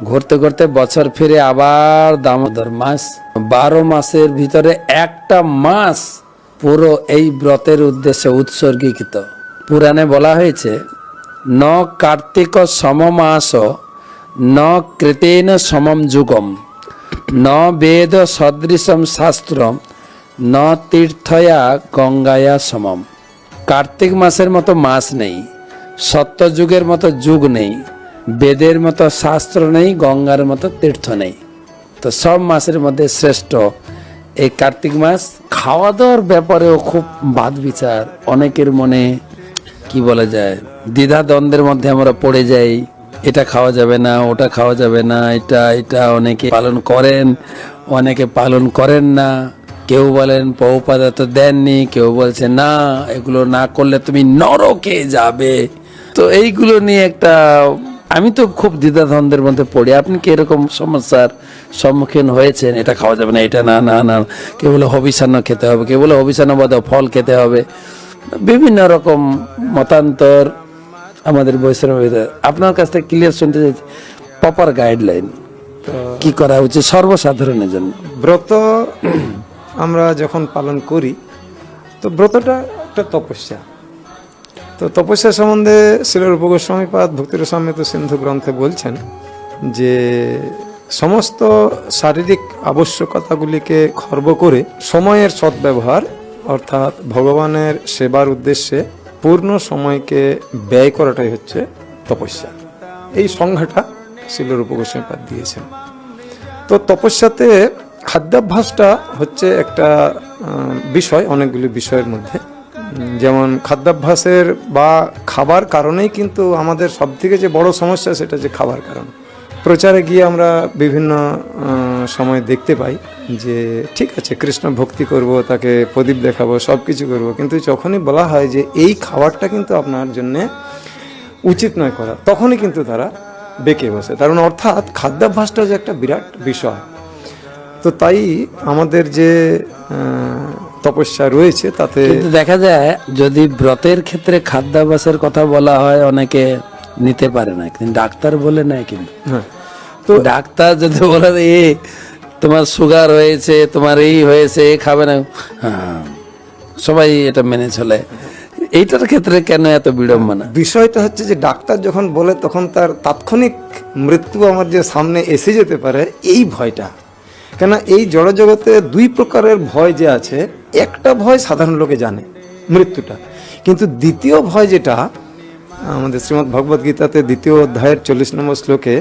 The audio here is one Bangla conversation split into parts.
ঘুরতে ঘুরতে বছর ফিরে আবার দামোদর মাস বারো মাসের ভিতরে একটা মাস পুরো এই ব্রতের উদ্দেশ্যে উৎসর্গীকৃত। পুরাণে বলা হয়েছে, ন কার্তিক সমমাস, ন কৃতেন সমম যুগম, ন বেদ সদৃশম শাস্ত্রম, ন তীর্থয়া গঙ্গায়া সমম। কার্তিক মাসের মতো মাস নেই সত্যযুগের মতো যুগ নেই। বেদের মতো শাস্ত্র নেই, গঙ্গার মতো তীর্থ নেই। তো সব মাসের মধ্যে শ্রেষ্ঠ এই কার্তিক মাস। খাওয়া দাওয়ার ব্যাপারেও খুব বাদ বিচার। অনেকের মনে কি বলা যায় দ্বিধা দ্বন্দ্বের মধ্যে আমরা পড়ে যাই, এটা খাওয়া যাবে না, ওটা খাওয়া যাবে না, এটা এটা, অনেকে পালন করেন, অনেকে পালন করেন না। কেউ বলেন পৌপাদা তো দেননি। কেউ বলছে, না, এগুলো না করলে তুমি নরকে যাবে। তো এইগুলো নিয়ে একটা আমি তো খুব দ্বিধাদ্বন্দ্বের মধ্যে পড়ি। আপনি কি এরকম সমস্যার সম্মুখীন হয়েছেন? এটা খাওয়া যাবে না এটা না না না। কেউ বলে হবিষান্ন খেতে হবে কেউ বলে হবিষান্ন বাদে ফল খেতে হবে। বিভিন্ন রকম মতান্তর আমাদের বৈষ্ণব আপনার কাছ থেকে ক্লিয়ার শুনতে চাইছি প্রপার গাইডলাইন কি করা উচিত সর্বসাধারণের জন্য? ব্রত আমরা যখন পালন করি তো ব্রতটা একটা তপস্যা। তো তপস্যা সম্বন্ধে শিলরূপ গোস্বামীপাদ ভক্তির সমৃত সিন্ধু গ্রন্থে বলছেন যে সমস্ত শারীরিক আবশ্যকতাগুলিকে খর্ব করে সময়ের সদ্ব্যবহার, অর্থাৎ ভগবানের সেবার উদ্দেশ্যে পূর্ণ সময়কে ব্যয় করাটাই হচ্ছে তপস্যা। এই সংজ্ঞাটা শিলরূপ গোস্বামীপাদ দিয়েছেন। তো তপস্যাতে খাদ্যাভ্যাসটা হচ্ছে একটা বিষয়, অনেকগুলি বিষয়ের মধ্যে। যেমন খাদ্যাভ্যাসের বা খাবার কারণেই কিন্তু আমাদের সব থেকে যে বড় সমস্যা সেটা যে খাবার কারণ। প্রচারে গিয়ে আমরা বিভিন্ন সময় দেখতে পাই যে ঠিক আছে, কৃষ্ণ ভক্তি করব, তাকে প্রদীপ দেখাবো সব কিছু করব, কিন্তু যখনই বলা হয় যে এই খাবারটা কিন্তু আপনার জন্যে উচিত নয় করা, তখনই কিন্তু তারা বেঁকে বসে। তার মানে অর্থাৎ খাদ্যাভ্যাসটা যে একটা বিরাট বিষয়। তো তাই আমাদের যে তপস্যা রয়েছে তাতে দেখা যায় যদি ব্রতের ক্ষেত্রে খাদ্যাভ্যাসের কথা বলা হয় অনেকে নিতে পারে না। কিন্তু ডাক্তার বলে নাই কিন্তু। হ্যাঁ। তো ডাক্তার যদি বলে এ তোমার সুগার হয়েছে তোমার এই হয়েছে এ খাবে না। হ্যাঁ সবাই এটা মেনে চলে। এইটার ক্ষেত্রে কেন এত বিড়ম্বনা? বিষয়টা হচ্ছে যে ডাক্তার যখন বলে তখন তার তাৎক্ষণিক মৃত্যু আমার যে সামনে এসে যেতে পারে এই ভয়টা। কেন এই জড়জগতে দুই প্রকারের ভয় যে আছে একটা ভয় সাধারণ লোকে জানে, মৃত্যুটা। কিন্তু দ্বিতীয় ভয় যেটা, আমাদের শ্রীমদ্ ভগবদ গীতাতে দ্বিতীয় অধ্যায়ের চল্লিশ নম্বর শ্লোকে,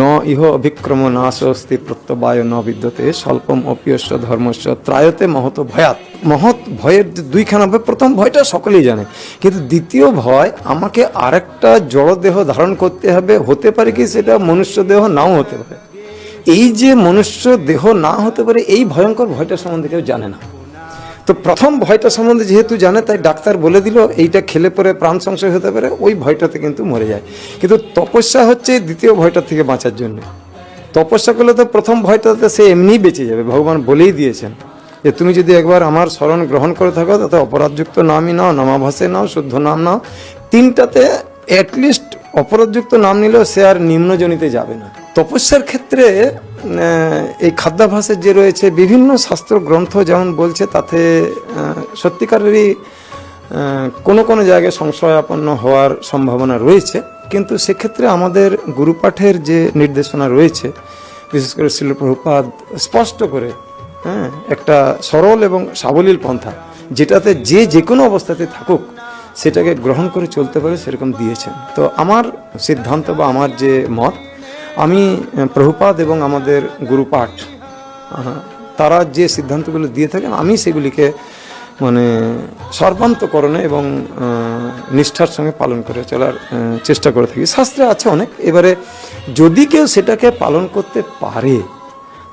ন ইহ অভিক্রম নাশস্তি প্রত্যবায় ন বিদ্যতে স্বল্পম অপিয়স্য ধর্মস্য ত্রায়তে মহত ভয়াত। মহৎ ভয়ের দুইখানা ভয়, প্রথম ভয়টা সকলেই জানে। কিন্তু দ্বিতীয় ভয়, আমাকে আরেকটা জড় দেহ ধারণ করতে হবে, হতে পারে কি সেটা মনুষ্য দেহ নাও হতে পারে। এই যে মনুষ্য দেহ না হতে পারে, এই ভয়ঙ্কর ভয়টা সম্বন্ধে কেউ জানে না। তো প্রথম ভয়টা সম্বন্ধে যেহেতু জানে, তাই ডাক্তার বলে দিল, এইটা খেলে পরে প্রাণ সংশয় হতে পারে, ওই ভয়টাতে কিন্তু মরে যায়। কিন্তু তপস্যা হচ্ছে দ্বিতীয় ভয়টা থেকে বাঁচার জন্য। তপস্যা করলে তো প্রথম ভয়টাতে সে এমনিই বেঁচে যাবে, ভগবান বলেই দিয়েছেন। যে তুমি যদি একবার আমার স্মরণ গ্রহণ করে থাকো, তাতে অপরাধযুক্ত নামই নাও, নামাভাসে নাও, শুদ্ধ নাম নাও। তিনটাতে অ্যাটলিস্ট অপরাধযুক্ত নাম নিলেও সে আর নিম্নজনিতে যাবে না। তপস্যার ক্ষেত্রে এই খাদ্যাভাসের যে রয়েছে বিভিন্ন শাস্ত্র গ্রন্থ যেমন বলছে, তাতে সত্যিকারেরই কোনো কোনো জায়গায় সংশয়াপন্ন হওয়ার সম্ভাবনা রয়েছে। কিন্তু সেক্ষেত্রে আমাদের গুরুপাঠের যে নির্দেশনা রয়েছে, বিশেষ করে শিলপ্রভুপাদ স্পষ্ট করে হ্যাঁ একটা সরল এবং সাবলীল পন্থা, যেটাতে যে যে কোনো অবস্থাতে থাকুক, সেটাকে গ্রহণ করে চলতে পারে, সেরকম দিয়েছেন। তো আমার সিদ্ধান্ত বা আমার যে মত আমি প্রভুপাদ এবং আমাদের গুরুপাঠ তারা যে সিদ্ধান্তগুলো দিয়ে থাকেন, আমি সেগুলিকে মানে সর্বান্তকরণে এবং নিষ্ঠার সঙ্গে পালন করে চলার চেষ্টা করে থাকি। শাস্ত্রে আছে অনেক, এবারে যদি কেউ সেটাকে পালন করতে পারে,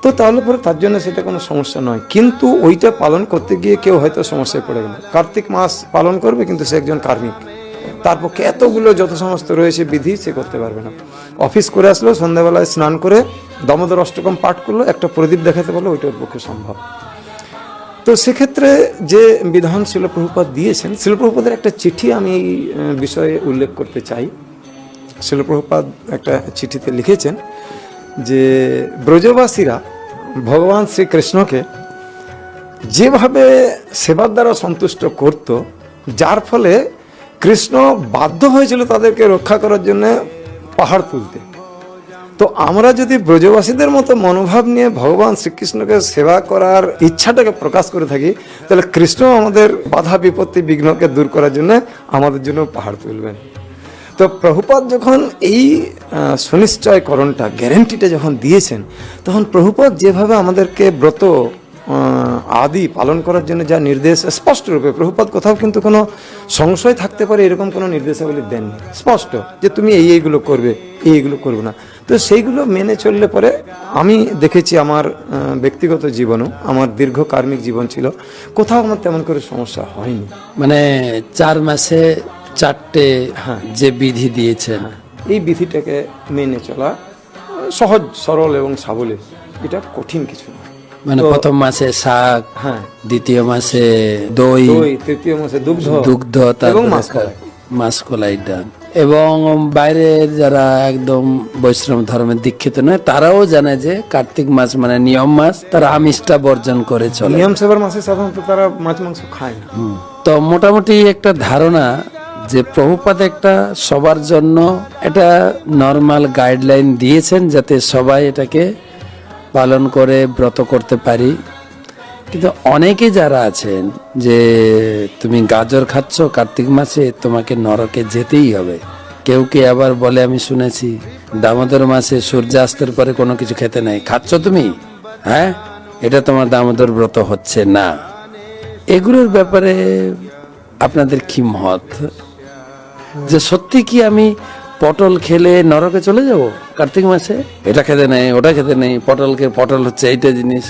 তো তাহলে পরে তার জন্য সেটা কোনো সমস্যা নয়। কিন্তু ওইটা পালন করতে গিয়ে কেউ হয়তো সমস্যায় পড়ে গেল। কার্তিক মাস পালন করবে, কিন্তু সে একজন কার্মিক। তার পক্ষে এতগুলো যত সমস্ত রয়েছে বিধি, সে করতে পারবে না। অফিস করে আসলো, সন্ধ্যাবেলায় স্নান করে দমোদর অষ্টকম পাঠ করল, একটা প্রদীপ দেখাতে পারল ওইটার পক্ষে সম্ভব। তো সেক্ষেত্রে যে বিধান শিলপ্রভুপাদ দিয়েছেন শিলপ্রভুপাদের একটা চিঠি আমি এই বিষয়ে উল্লেখ করতে চাই। শিলপ্রভুপাদ একটা চিঠিতে লিখেছেন যে, ব্রজবাসীরা ভগবান শ্রীকৃষ্ণকে যেভাবে সেবার দ্বারা সন্তুষ্ট করত, যার ফলে কৃষ্ণ বাধ্য হয়েছিল তাদেরকে রক্ষা করার জন্য পাহাড় তুলতে। তো আমরা যদি ব্রজবাসীদের মতো মনোভাব নিয়ে ভগবান শ্রীকৃষ্ণকে সেবা করার ইচ্ছাটাকে প্রকাশ করে থাকি, তাহলে কৃষ্ণ আমাদের বাধা, বিপত্তি, বিঘ্নকে দূর করার জন্য আমাদের জন্য পাহাড় তুলবেন। তো প্রভুপাত যখন এই সুনিশ্চয়করণটা গ্যারেন্টিটা যখন দিয়েছেন, তখন প্রভুপাত যেভাবে আমাদেরকে ব্রত আদি পালন করার জন্য যা নির্দেশ স্পষ্ট রূপে। প্রভুপাদ কোথাও কিন্তু কোনো সংশয় থাকতে পারে এরকম কোনো নির্দেশাবলী দেননি। স্পষ্ট যে তুমি এই এইগুলো করবে এই এইগুলো করবে না। তো সেইগুলো মেনে চললে পরে আমি দেখেছি আমার ব্যক্তিগত জীবনও আমার দীর্ঘ কার্মিক জীবন ছিল। কোথাও আমার তেমন করে সমস্যা হয়নি। মানে চার মাসে চারটে হ্যাঁ। যে বিধি দিয়েছেন। এই বিধিটাকে মেনে চলা সহজ সরল এবং সাবলীল এটা কঠিন কিছু না। মানে প্রথম মাসে শাক হ্যাঁ। দ্বিতীয় মাসে দই তৃতীয় মাসে দুগ্ধ। দুগ্ধ এবং মাসকলাই। মাসকলাই। ডাল এবং বাইরের যারা একদম বৈষ্ণব ধর্মের দীক্ষিত নয় তারাও জানে যে কার্তিক মাস মানে নিয়ম মাস তারা আমিষটা বর্জন করে চলে। নিয়ম সেবার মাসে সাধারণত তারা মাছ মাংস খায় না। তো মোটামুটি একটা ধারণা যে প্রভুপাত একটা সবার জন্য এটা নর্মাল গাইডলাইন দিয়েছেন যাতে সবাই এটাকে পালন করে, ব্রত করতে পারি। কিন্তু অনেকে যারা আছেন যে, তুমি গাজর খাচ্ছ কার্তিক মাসে, তোমাকে নরকে যেতেই হবে। কেউ কে আবার বলে, আমি শুনেছি, দামোদর মাসে সূর্যাস্তের পরে কোনো কিছু খেতে নাই। খাচ্ছ তুমি? হ্যাঁ? এটা তোমার দামোদর ব্রত হচ্ছে না। এগুলোর ব্যাপারে আপনাদের কি মত? যে সত্যি কি আমি পটল খেলে নরকে চলে যাব? কার্তিক মাসে? এটা খেতে নেই ওটা খেতে নেই। পটলকে পটল হচ্ছে এইটা জিনিস।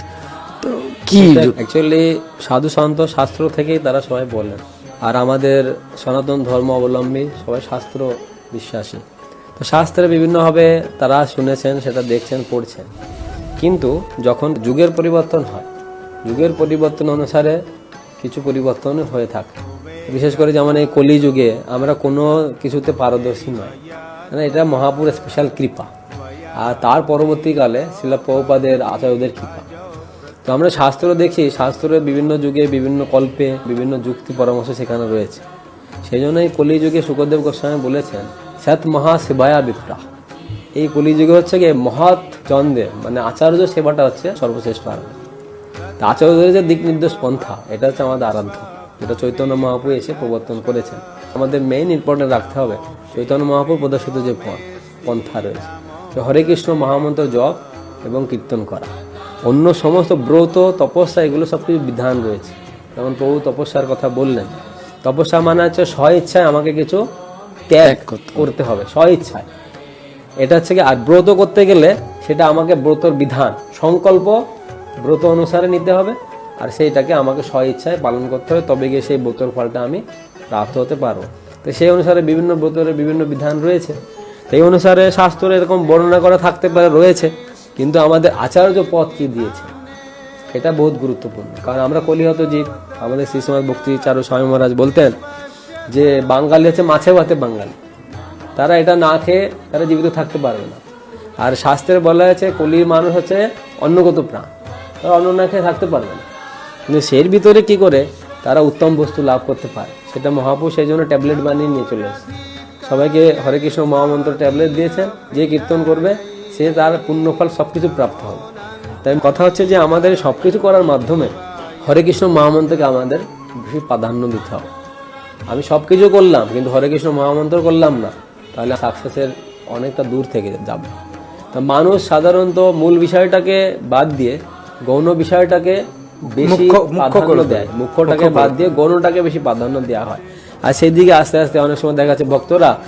তো কি অ্যাকচুয়ালি সাধু সন্ত শাস্ত্র থেকেই তারা সবাই বলেন আর আমাদের সনাতন ধর্ম অবলম্বী সবাই শাস্ত্র বিশ্বাসী। তো শাস্ত্রে বিভিন্নভাবে তারা শুনেছেন সেটা দেখছেন পড়ছেন। কিন্তু যখন যুগের পরিবর্তন হয় যুগের পরিবর্তন অনুসারে কিছু পরিবর্তন হয়ে থাকে। বিশেষ করে যেমন এই কলি যুগে আমরা কোনো কিছুতে পারদর্শী নয়। মানে এটা মহাপুর স্পেশাল কৃপা। আর তার পরবর্তীকালে শিলা প্রভুপাদের আচার্যদের কৃপা। তো আমরা শাস্ত্র দেখি শাস্ত্রের বিভিন্ন যুগে বিভিন্ন কল্পে বিভিন্ন যুক্তি পরামর্শ সেখানে রয়েছে। সেই জন্য এই কলি যুগে সুখদেব গোস্বামী বলেছেন, সৎ মহা সেবায়া বিপ্রা। এই কলি যুগে হচ্ছে গিয়ে মহৎ চন্দ্রের মানে আচার্য সেবাটা হচ্ছে সর্বশ্রেষ্ঠ আরাধনা তা আচার্যদের যে দিক নির্দেশ পন্থা, এটা হচ্ছে আমাদের আরাধ্য। যেটা চৈতন্য মহাপু এসে প্রবর্তন করেছেন। আমাদের মেইন ইম্পর্টেন্ট রাখতে হবে চৈতন্য মহাপুর প্রদর্শিত যে পথ পন্থা রয়েছে। হরে কৃষ্ণ মহামন্ত্র জপ এবং কীর্তন করা। অন্য সমস্ত ব্রত তপস্যা এগুলো সব কিছু বিধান রয়েছে। যেমন প্রভু তপস্যার কথা বললেন তপস্যা মানে হচ্ছে স্ব ইচ্ছায় আমাকে কিছু ত্যাগ করতে হবে স্ব ইচ্ছায়। এটা হচ্ছে কি আর ব্রত করতে গেলে সেটা আমাকে ব্রতর বিধান সংকল্প ব্রত অনুসারে নিতে হবে। আর সেইটাকে আমাকে স্ব ইচ্ছায় পালন করতে হবে, তবে গিয়ে সেই ব্রতর ফলটা আমি প্রাপ্ত হতে পারব। তো সেই অনুসারে বিভিন্ন ব্রতের বিভিন্ন বিধান রয়েছে। সেই অনুসারে শাস্ত্র এরকম বর্ণনা করা থাকতে পারে, রয়েছে, কিন্তু আমাদের আচার্য পথ কি দিয়েছে, এটা বহুত গুরুত্বপূর্ণ। কারণ আমরা কলিহত জীব, আমাদের শ্রীসমাজ ভক্তি চারু স্বামী মহারাজ বলতেন যে, বাঙালি হচ্ছে মাছে ভাতে বাঙালি। তারা এটা না খেয়ে তারা জীবিত থাকতে পারবে না। আর শাস্ত্রে বলা হয়েছে, কলির মানুষ হচ্ছে অন্নগত প্রাণ। তারা অন্ন না খেয়ে থাকতে পারবে না। কিন্তু সের ভিতরে কি করে? তারা উত্তম বস্তু লাভ করতে পারে। সেটা মহাপুরুষ সেই জন্য ট্যাবলেট বানিয়ে নিয়ে চলে এসেছে। সবাইকে হরে কৃষ্ণ মহামন্ত্র ট্যাবলেট দিয়েছেন। যে কীর্তন করবে, সে তার পুণ্যফল সব কিছু প্রাপ্ত হবে। তাই কথা হচ্ছে যে আমাদের সব কিছু করার মাধ্যমে হরে কৃষ্ণ মহামন্ত্রকে আমাদের বেশি প্রাধান্য দিতে হবে। আমি সব কিছু করলাম, কিন্তু হরে কৃষ্ণ মহামন্ত্র করলাম না। তাহলে সাকসেসের অনেকটা দূর থেকে যাবে। তা মানুষ সাধারণত মূল বিষয়টাকে বাদ দিয়ে গৌণ বিষয়টাকে বেশি মুখ্য- মুখ্য প্রাধান্য দেয়। মুখ্যটাকে বাদ দিয়ে গৌণটাকে বেশি প্রাধান্য দেওয়া হয়। আর সেই দিকে আস্তে আস্তে অনেক সময় দেখা যাচ্ছে ভক্তরা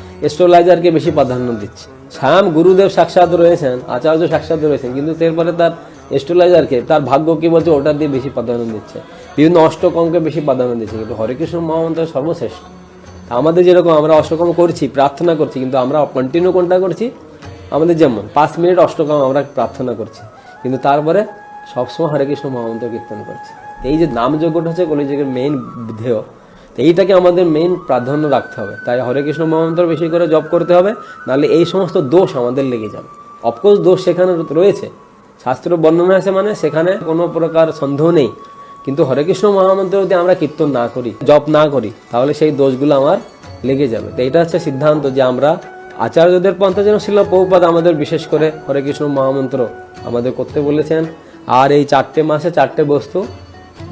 বেশি প্রাধান্য দিচ্ছে। স্বয়ং গুরুদেব সাক্ষাৎ রয়েছেন আচার্য সাক্ষাৎ রয়েছেন কিন্তু তার তার ভাগ্য কি বলছে ওটা দিয়ে বেশি প্রাধান্য দিচ্ছে। বিভিন্ন অষ্টকমকে বেশি প্রাধান্য দিচ্ছে কিন্তু হরেকৃষ্ণ মহামন্ত্র সর্বশ্রেষ্ঠ। আমাদের যেরকম আমরা অষ্টকম করছি প্রার্থনা করছি কিন্তু আমরা কন্টিনিউ কোনটা করছি? আমাদের যেমন পাঁচ মিনিট অষ্টকম আমরা প্রার্থনা করছি কিন্তু তারপরে সবসময় হরে কৃষ্ণ মহামন্ত্র কীর্তন করছি। এই যে নামযজ্ঞটা হচ্ছে কলিযুগের মেইন ধ্যেয়, তো এইটাকে আমাদের মেইন প্রাধান্য রাখতে হবে। তাই হরে কৃষ্ণ মহামন্ত্র বেশি করে জপ করতে হবে, নাহলে এই সমস্ত দোষ আমাদের লেগে যাবে। অফকোর্স দোষ সেখানে রয়েছে। শাস্ত্র বর্ণনা আছে মানে সেখানে কোনো প্রকার সন্দেহ নেই। কিন্তু হরে কৃষ্ণ মহামন্ত্র যদি আমরা কীর্তন না করি, জপ না করি, তাহলে সেই দোষগুলো আমার লেগে যাবে। তো এটা হচ্ছে সিদ্ধান্ত যে আমরা আচার্যদের পন্থা যেন শিল বহুপাদ আমাদের বিশেষ করে হরে কৃষ্ণ মহামন্ত্র আমাদের করতে বলেছেন। আর এই চারটে মাসে চারটে বস্তু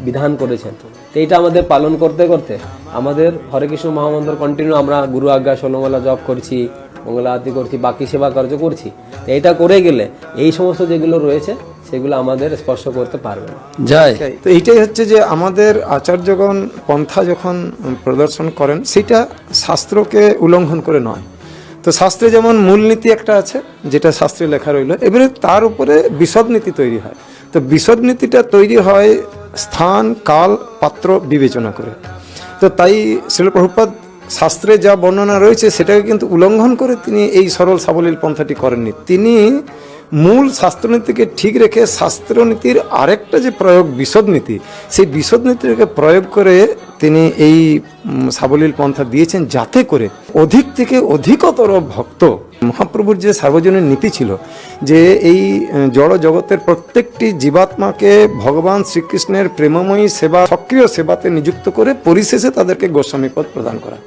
বিধান করেছেন। তো এইটা আমাদের পালন করতে করতে আমাদের হরে কৃষ্ণ মহামন্ত্র কন্টিনিউ আমরা গুরু আজ্ঞা ষোলমালা জপ করছি মঙ্গলা আরতি করছি বাকি সেবা কার্য করছি। তো এইটা করে গেলে এই সমস্ত যেগুলো রয়েছে সেগুলো আমাদের স্পর্শ করতে পারবে না। যায় তো এইটাই হচ্ছে যে আমাদের আচার্যগণ পন্থা যখন প্রদর্শন করেন সেটা শাস্ত্রকে উল্লঙ্ঘন করে নয়। তো শাস্ত্রে যেমন মূলনীতি একটা আছে যেটা শাস্ত্রে লেখা রইল এবারে তার উপরে বিশদ নীতি তৈরি হয়। তো বিশদ নীতিটা তৈরি হয় স্থান, কাল, পাত্র বিবেচনা করে। তো তাই শিলপ্রভুপাদ শাস্ত্রে যা বর্ণনা রয়েছে, সেটাকে কিন্তু উল্লঙ্ঘন করে তিনি এই সরল সাবলীল পন্থাটি করেননি। তিনি মূল শাস্ত্রনীতিকে ঠিক রেখে শাস্ত্রনীতির আরেকটা যে প্রয়োগ বিশদ নীতি সেই বিশদ নীতিকে প্রয়োগ করে তিনি এই সাবলীল পন্থা দিয়েছেন যাতে করে অধিক থেকে অধিকতর ভক্ত, মহাপ্রভুর যে সার্বজনীন নীতি ছিল যে এই জড় জগতের প্রত্যেকটি জীবাত্মাকে ভগবান শ্রীকৃষ্ণের প্রেমময়ী সেবা, সক্রিয় সেবাতে নিযুক্ত করে পরিশেষে তাদেরকে গোস্বামী পদ প্রদান করা।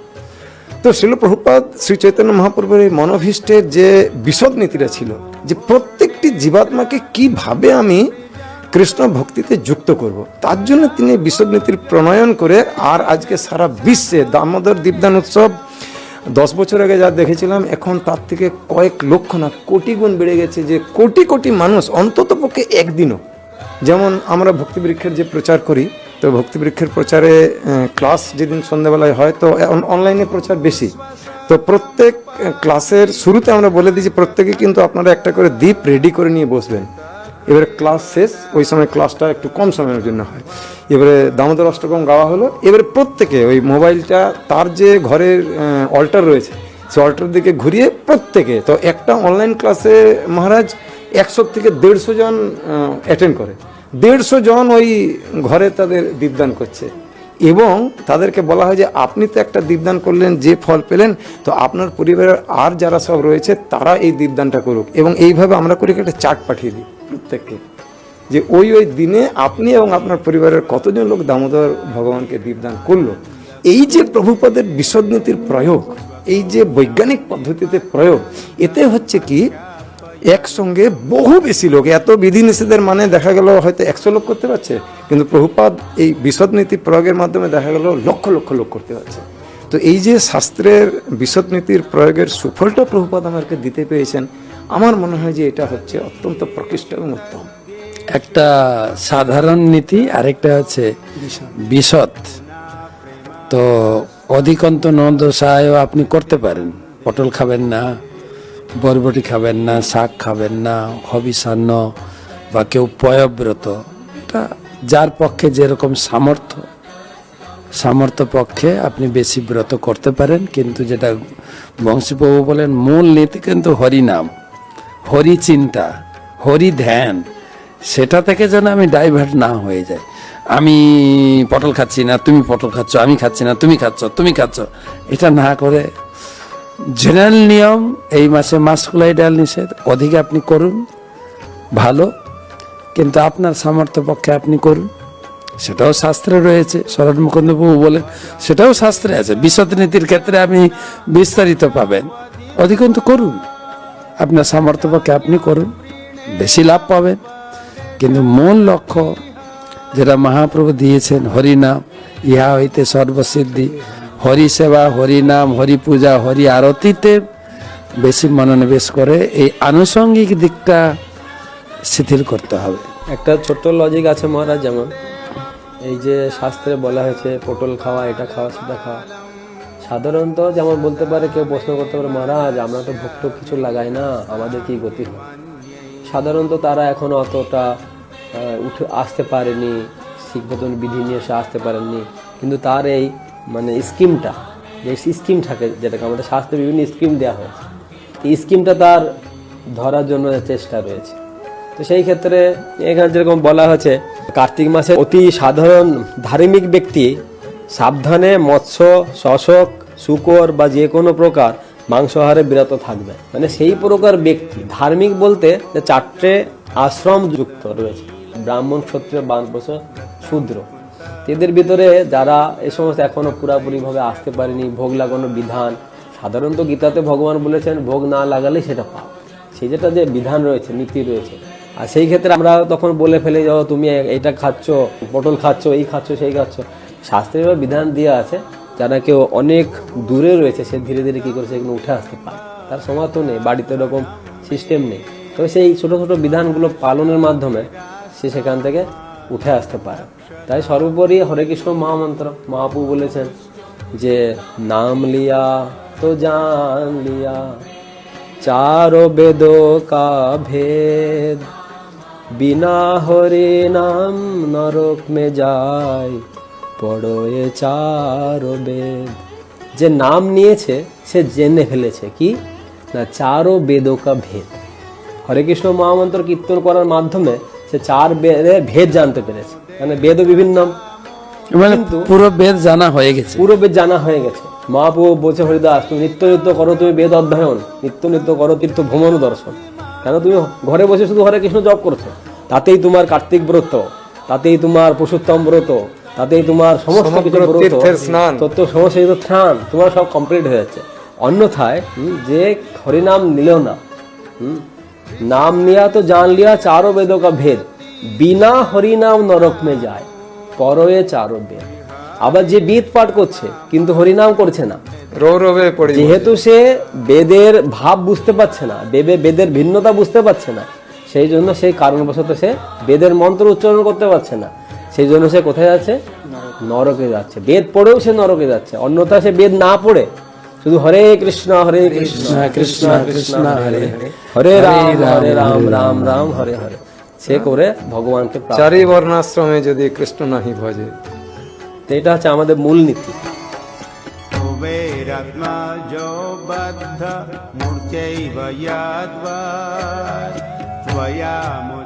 তো শিল প্রভুপাদ শ্রী চৈতন্য মহাপ্রভুর এই মনোভীষ্টের যে বিশদ নীতিটা ছিল, যে প্রত্যেকটি জীবাত্মাকে কীভাবে আমি কৃষ্ণ ভক্তিতে যুক্ত করব। তার জন্য তিনি বিশদ নীতির প্রণয়ন করে আর আজকে সারা বিশ্বে দামোদর দীপদান উৎসব, দশ বছর আগে যা দেখেছিলাম, এখন তার থেকে কয়েক লক্ষ না কোটি গুণ বেড়ে গেছে যে কোটি কোটি মানুষ অন্তত পক্ষে একদিনও, যেমন আমরা ভক্তি বৃক্ষের যে প্রচার করি তো ভক্তি বৃক্ষের প্রচারে ক্লাস যেদিন সন্ধ্যাবেলায় হয়, তো অনলাইনে প্রচার বেশি। তো প্রত্যেক ক্লাসের শুরুতে আমরা বলে দিই যে প্রত্যেকে কিন্তু আপনারা একটা করে দ্বীপ রেডি করে নিয়ে বসবেন। এবারে ক্লাস শেষ, ওই সময় ক্লাসটা একটু কম সময়ের জন্য হয়। এবারে দামোদর অষ্টকম গাওয়া হলো, এবারে প্রত্যেকে ওই মোবাইলটা, তার যে ঘরের অল্টার রয়েছে, সে অল্টার দিকে ঘুরিয়ে প্রত্যেকে, তো একটা অনলাইন ক্লাসে মহারাজ একশো থেকে দেড়শো জন অ্যাটেন্ড করে। দেড়শো জন ওই ঘরে তাদের দীপদান করছে। এবং তাদেরকে বলা হয় যে, আপনি তো একটা দীপদান করলেন, যে ফল পেলেন, তো আপনার পরিবারের আর যারা সব রয়েছে, তারা এই দীপদানটা করুক। এবং এইভাবে আমরা করি, একটা চার্ট পাঠিয়ে দিই প্রত্যেককে, যে ওই ওই দিনে আপনি এবং আপনার পরিবারের কতজন লোক দামোদর ভগবানকে দীপদান করল। এই যে প্রভুপদের বিশদনীতির প্রয়োগ, এই যে বৈজ্ঞানিক পদ্ধতিতে প্রয়োগ, এতে হচ্ছে কি একসঙ্গে বহু বেশি লোক এত বিধিনিষেধের মানে দেখা গেল হয়তো একশো লোক করতে পারছে কিন্তু প্রভুপাদ এই বিশদ নীতি প্রয়োগের মাধ্যমে দেখা গেল লক্ষ লক্ষ লোক করতে পারছে। তো এই যে শাস্ত্রের বিশদ নীতির প্রয়োগের সুফলটা প্রভুপাদ আমাকে দিতে পেয়েছেন আমার মনে হয় যে এটা হচ্ছে অত্যন্ত প্রকৃষ্ট এবং উত্তম। একটা সাধারণ নীতি আরেকটা হচ্ছে বিশদ। তো অধিকন্ত নন্দসায়ও আপনি করতে পারেন পটল খাবেন না বরবটি খাবেন না, শাক খাবেন না, হবিষান্ন বা কেউ পয়ব্রত। এটা যার পক্ষে যেরকম সামর্থ্য সামর্থ্য পক্ষে আপনি বেশি ব্রত করতে পারেন, কিন্তু যেটা বংশীপ্রভু বলেন, মূল নীতি কিন্তু হরিনাম হরি চিন্তা হরি ধ্যান সেটা থেকে যেন আমি ডাইভার্ট না হয়ে যাই। আমি পটল খাচ্ছি না, তুমি পটল খাচ্ছ, আমি খাচ্ছি না, তুমি খাচ্ছ তুমি খাচ্ছ। এটা না করে জেনারেল নিয়ম, এই মাসে মাসকুলাই ডাল নিষেধ, অধিক আপনি করুন, ভালো, কিন্তু আপনার সামর্থ্য পক্ষে আপনি করুন। সেটাও শাস্ত্রে রয়েছে, শরৎ মুকুন্দবাবু বলেন, সেটাও শাস্ত্রে আছে নীতির ক্ষেত্রে আপনি বিস্তারিত পাবেন। অধিকন্তু করুন, আপনার সামর্থ্য পক্ষে আপনি করুন, বেশি লাভ পাবেন। কিন্তু মূল লক্ষ্য, যেটা মহাপ্রভু দিয়েছেন, হরিনাম, ইহা হইতে সর্বসিদ্ধি হরি সেবা, হরি নাম, হরি পূজা, হরি আরতিতে বেশি মনোনিবেশ করে এই আনুষঙ্গিক দিকটা শিথিল করতে হবে। একটা ছোট্ট লজিক আছে মহারাজ, যেমন এই যে শাস্ত্রে বলা হয়েছে, পটল খাওয়া, এটা খাওয়া, সেটা খাওয়া। সাধারণত যেমন বলতে পারে, কেউ প্রশ্ন করতে পারে, মহারাজ, আমরা তো ভক্ত, কিছু লাগাই না, আমাদের কি গতি হয়? সাধারণত তারা এখন অতটা উঠে, আসতে পারেনি শিক্ষতন বিধি নিয়ে এসে আসতে পারেননি। কিন্তু তার এই মানে স্কিমটা, যে স্কিম থাকে, যেটাকে আমাদের শাস্ত্রে বিভিন্ন স্কিম দেওয়া হয়েছে এই স্কিমটা তার ধরার জন্য চেষ্টা রয়েছে। তো সেই ক্ষেত্রে এখানে যেরকম বলা হয়েছে, কার্তিক মাসে অতি সাধারণ ধার্মিক ব্যক্তি সাবধানে মৎস্য শশক শুকর বা যে কোনো প্রকার মাংসাহারে বিরত থাকবে। মানে সেই প্রকার ব্যক্তি, ধার্মিক বলতে যে চারটে আশ্রম যুক্ত রয়েছে। ব্রাহ্মণ, ক্ষত্রিয় বানপ্রস শূদ্র। এদের ভিতরে যারা এ সমস্ত এখনও পুরাপুরিভাবে আসতে পারেনি, ভোগ লাগানোর বিধান, সাধারণত গীতাতে ভগবান বলেছেন, ভোগ না লাগালে সেটা পাও সেই যেটা যে বিধান রয়েছে, নীতি রয়েছে। আর সেই ক্ষেত্রে আমরা তখন বলে ফেলে যাও তুমি এটা খাচ্ছ, পটল খাচ্ছ, এই খাচ্ছ, সেই খাচ্ছ। শাস্ত্রের বিধান দেওয়া আছে, যারা কেউ অনেক দূরে রয়েছে, সে ধীরে ধীরে কী করে, সেগুলো উঠে আসতে পারে। তার সমর্থ নেই, বাড়িতে এরকম সিস্টেম নেই। তবে সেই ছোটো ছোটো বিধানগুলো পালনের মাধ্যমে সে সেখান থেকে উঠে আসতে পারে। তাই সর্বোপরি হরে কৃষ্ণ মহামন্ত্র মহাপু বলেছেন যে, নাম লিয়া তো জান লিয়া, চারো বেদ কা ভেদ, বিনা হরে নাম নরক মে যায় এ চার বেদ। যে নাম নিয়েছে, সে জেনে ফেলেছে কি? না, চারো বেদকা ভেদ। হরে কৃষ্ণ মহামন্ত্র কীর্তন করার মাধ্যমে সে চার বেদের ভেদ জানতে পেরেছে। মানে বেদও বিভিন্ন মানে পুরো বেদ জানা হয়ে গেছে। পুরো বেদ জানা হয়ে গেছে। মহাপ্রভু বলছে হরিদাস তুমি নিত্য নিত্য করো তুমি বেদ অধ্যয়ন নিত্য নিত্য করো তীর্থ ভ্রমণ দর্শন। কেন তুমি ঘরে বসে শুধু হরে কৃষ্ণ জপ করছ? তাতেই তোমার কার্তিক ব্রত তাতেই তোমার পশুত্তম ব্রত তাতেই তোমার সমস্ত কিছু ব্রত। তত্ত্ব সমস্ত কিছু স্নান তোমার সব কমপ্লিট হয়ে যাচ্ছে। অন্যথায় যে হরিনাম নিলেও না হুম, নাম লিয়া তো জান লিয়া চারো বেদों का भेद বিনা হরিনাম নরক মে যায় পরয়ে চারো বেদ আবার যে বেদ পাঠ করছে কিন্তু হরিনাম করছে না রৌরবে পড়ি যেহেতু সে বেদের ভাব বুঝতে পারছে না বেদে বেদের ভিন্নতা বুঝতে পারছে না সেই জন্য সেই কারণবশত সে বেদের মন্ত্র উচ্চারণ করতে পারছে না সেই জন্য সে কোথায় যাচ্ছে নরকে যাচ্ছে বেদ পড়েও সে নরকে যাচ্ছে অন্যথা সে বেদ না পড়ে শুধু হরে কৃষ্ণ হরে কৃষ্ণ কৃষ্ণ কৃষ্ণ হরে হরে হরে রাম হরে রাম রাম রাম হরে হরে সে করে ভগবানকে প্রাপ্ত চারি বর্ণাশ্রমে যদি কৃষ্ণ নাহি ভজে তো এটা হচ্ছে আমাদের মূল নীতি कुबेरत्मजो बद्ध मूर्त्यैव याद्वा त्वया मुचि